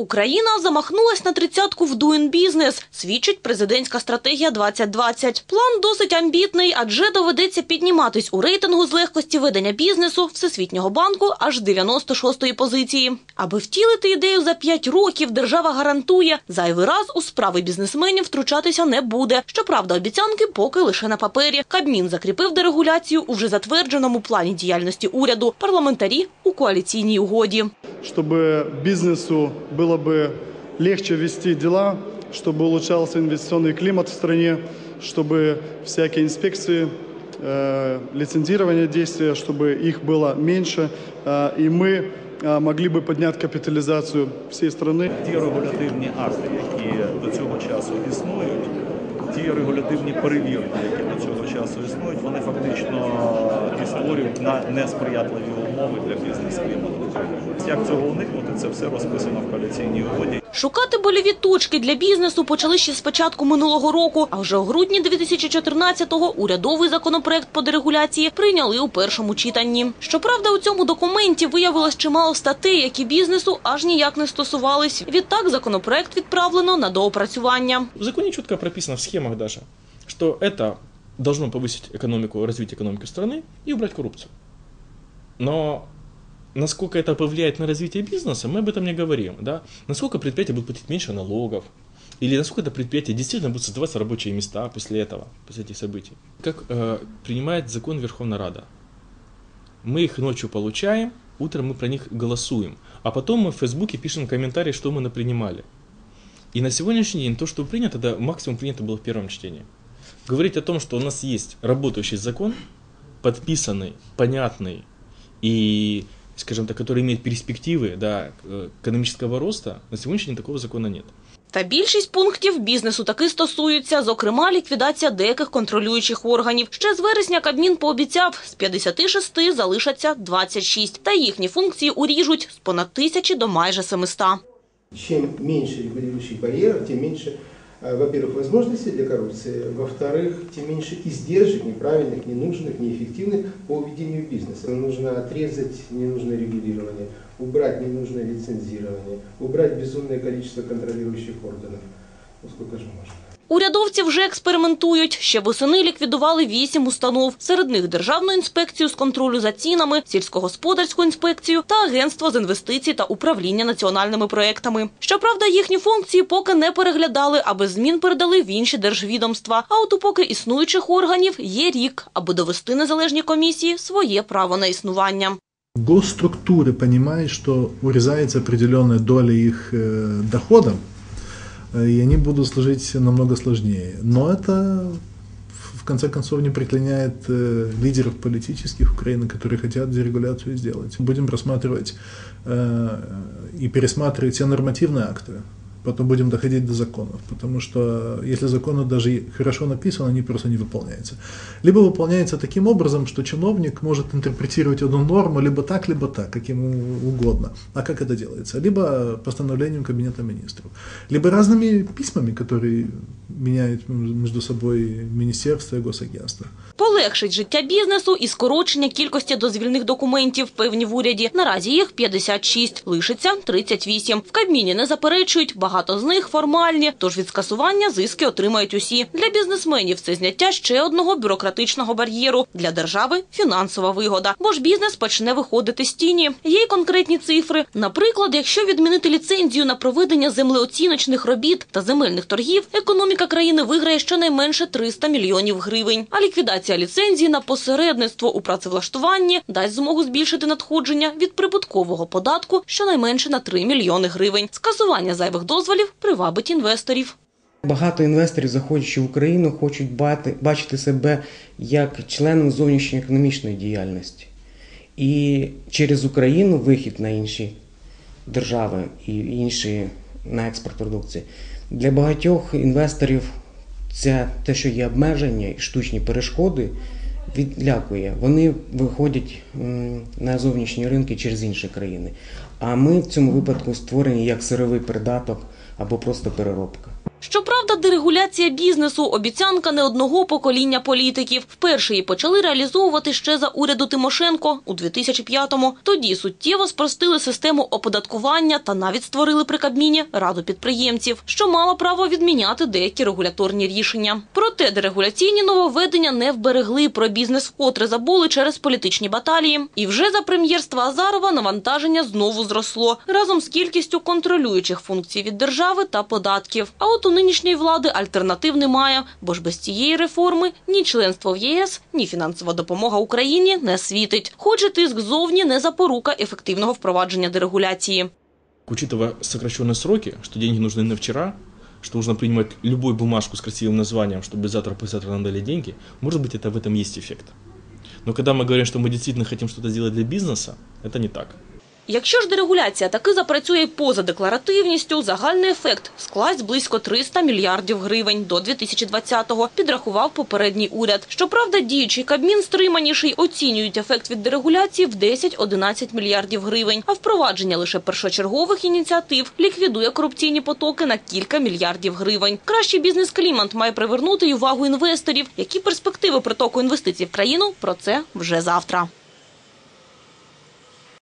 Україна замахнулась на тридцятку в Doing Business, свідчить президентська стратегія 2020. План досить амбітний, адже доведеться підніматись у рейтингу з легкості ведення бізнесу Всесвітнього банку аж 96-ї позиції. Аби втілити ідею за 5 років, держава гарантує, зайвий раз у справи бізнесменів втручатися не буде. Щоправда, обіцянки поки лише на папері. Кабмін закріпив дерегуляцію у вже затвердженому плані діяльності уряду. Парламентарі у коаліційній угоді. чтобы бизнесу было бы легче вести дела, чтобы улучшался инвестиционный климат в стране, чтобы всякие инспекции, э, лицензирование действия, чтобы их было меньше, э, и мы э, могли бы поднять капитализацию всей страны. ті регулятивні акти, які до цього часу існують, ті регулятивні перевірки, які до цього часу існують, вони фактично і створюють на несприятливі умови для бізнес-клімату. Як цього уникнути, це все розписано в коаліційній угоді. Шукати больові точки для бізнесу почали ще з початку минулого року, а вже у грудні 2014-го урядовий законопроект по дерегуляції прийняли у першому читанні. Щоправда, у цьому документі виявилось чимало статей, які бізнесу аж ніяк не стосувались. Відтак законопроект відправлено на доопрацювання. В законе четко прописано в схемах даже, что это должно повысить экономику, развитие экономики страны и убрать коррупцию. Но насколько это повлияет на развитие бизнеса, мы об этом не говорим. Да? Насколько предприятия будут платить меньше налогов, или насколько это предприятие действительно будут создаваться рабочие места после этого, после этих событий. Как э, принимает закон Верховная Рада. Мы их ночью получаем, утром мы про них голосуем, а потом мы в Фейсбуке пишем комментарии, что мы напринимали. И на сегодняшний день то, что принято, да, максимум принято было в первом чтении. Говорить о том, что у нас есть работающий закон, подписанный, понятный и, скажем так, который имеет перспективы да, э, экономического роста, на сегодняшний день такого закона нет. Та більшість пунктів бізнесу таки стосуються, зокрема, ліквідація деяких контролюючих органів. Ще з вересня Кабмін пообіцяв, з 56 залишаться 26, та їхні функції уріжуть з понад тисячі до майже 700. Чем меньше регулирующих барьеров, тем меньше, э, во-первых, возможностей для коррупции, во-вторых, тем меньше издержек неправильных, ненужных, неэффективных по ведению бизнеса. Нужно отрезать ненужное регулирование, убрать ненужное лицензирование, убрать безумное количество контролирующих органов. Ну сколько же можно? Урядовці вже експериментують. Ще восени ліквідували вісім установ. Серед них Державну інспекцію з контролю за цінами, сільськогосподарську інспекцію та Агентство з інвестицій та управління національними проектами. Щоправда, їхні функції поки не переглядали, аби змін передали в інші держвідомства. А от у поки існуючих органів є рік, аби довести незалежні комісії своє право на існування. Госструктуры понимают, что урезается определенная доля их э, дохода, э, и они будут служить намного сложнее. Но это, в конце концов, не преклоняет э, лидеров политических Украины, которые хотят дерегуляцию сделать. Будем рассматривать э, и пересматривать все нормативные акты, потом будем доходить до законов, потому что если законы даже и хорошо написаны, они просто не выполняются. Либо выполняется таким образом, что чиновник может интерпретировать одну норму либо так, либо так, как ему угодно. А как это делается? Либо постановлением Кабинета министров, либо разными письмами, которые меняют между собой министерства и госагентства. Полегшить життя бізнесу і скорочення кількості дозвільних документів певні в уряді. Наразі їх 56, лишиться 38. В Кабміні не заперечують, багато з них формальні, тож від скасування зиски отримають усі. Для бізнесменів це зняття ще одного бюрократичного бар'єру. Для держави – фінансова вигода, бо ж бізнес почне виходити з тіні. Є й конкретні цифри. Наприклад, якщо відмінити ліцензію на проведення землеоціночних робіт та земельних торгів, економіка країни виграє щонайменше 300 мільйонів гривень. А ліквідація ліцензії на посередництво у працевлаштуванні дасть змогу збільшити надходження від прибуткового податку щонайменше на 3 мільйони гривень. Скасування зайвих дозволів привабить інвесторів. Багато інвесторів, заходячи в Україну, хочуть бати- бачити себе як членом зовнішньоекономічної діяльності. І через Україну вихід на інші держави і інші на експорт продукції. Для багатьох інвесторів це те, що є обмеження і штучні перешкоди, відлякує. Вони виходять на зовнішні ринки через інші країни. А ми в цьому випадку створені як сировий придаток або просто переробка. Щоправда, дерегуляція бізнесу – обіцянка не одного покоління політиків. Вперше її почали реалізовувати ще за уряду Тимошенко у 2005-му. Тоді суттєво спростили систему оподаткування та навіть створили при Кабміні Раду підприємців, що мала право відміняти деякі регуляторні рішення. Проте дерегуляційні нововведення не вберегли. Про бізнес вкотре забули через політичні баталії. І вже за прем'єрства Азарова навантаження знову зросло разом з кількістю контролюючих функцій від держави та податків. А от у нинішньої влади альтернатив немає, бо ж без цієї реформи ні членство в ЄС, ні фінансова допомога Україні не світить. Хоч і тиск зовні не запорука ефективного впровадження дерегуляції. Учитывая сокращенные сроки, что деньги нужны на вчера, что нужно принимать любую бумажку с красивым названием, чтобы завтра-послезавтра нам дали деньги, может быть, это в этом есть эффект. Но когда мы говорим, что мы действительно хотим что-то сделать для бизнеса, это не так. Якщо ж дерегуляція таки запрацює поза декларативністю, загальний ефект скласть близько 300 мільярдів гривень до 2020-го, підрахував попередній уряд. Щоправда, діючий Кабмін стриманіший оцінюють ефект від дерегуляції в 10-11 мільярдів гривень, а впровадження лише першочергових ініціатив ліквідує корупційні потоки на кілька мільярдів гривень. Кращий бізнес-клімат має привернути й увагу інвесторів. Які перспективи притоку інвестицій в країну? Про це вже завтра.